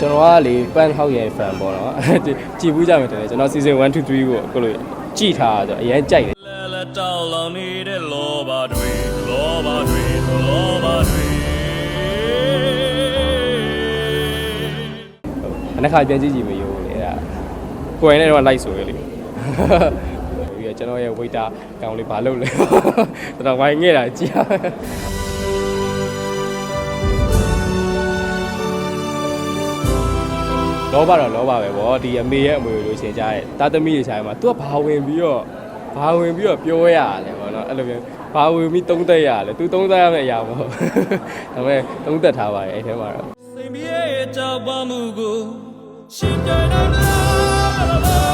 ကျွန်တော်ကလေပန်ဟောက်ရဲ့ fan ပေါ့နော်ကြည်ဘူးကြမယ်တယ်ကျွန်တော် season 1 2 3ကိုအခုလိုကြည်ထားတာဆိုအရင်ကြိုက်တယ်လဲလဲတောက်လောင်နေတဲ့လောဘတွေလောဘတွေလောဘတွေအနှစ်ခါပြန်ကြည့်ကြည့်မရိုးလေအဲ့ဒါကိုယ်နဲ့တော့ like ဆိုရလေပြီးတော့ကျွန်တော်ရဲ့ waiter ကောင်လေးဘာလုပ်လဲတော်တော်ဝိုင်းငဲ့တာကြည့် လောဘတော့လောဘပဲဗောဒီအမေရဲ့အမွေလို့ရှင်းကြရဲတာသမီတွေဆိုင်မှာ तू ကဘာဝင်ပြီးတော့ဘာဝင်ပြီးတော့ပြောရရလဲဗောနော်အဲ့လိုမျိုးဘာဝင်ပြီးသုံးသက်ရလဲ तू သုံးသက်ရမယ့်အရာမဟုတ်ဒါပေမဲ့သုံးသက်ထားပါတယ်အဲ့ထဲမှာတော့စိတ်မရဲ့ကြောက်ပါမှုကိုရှင်ပြိုင်နိုင်လား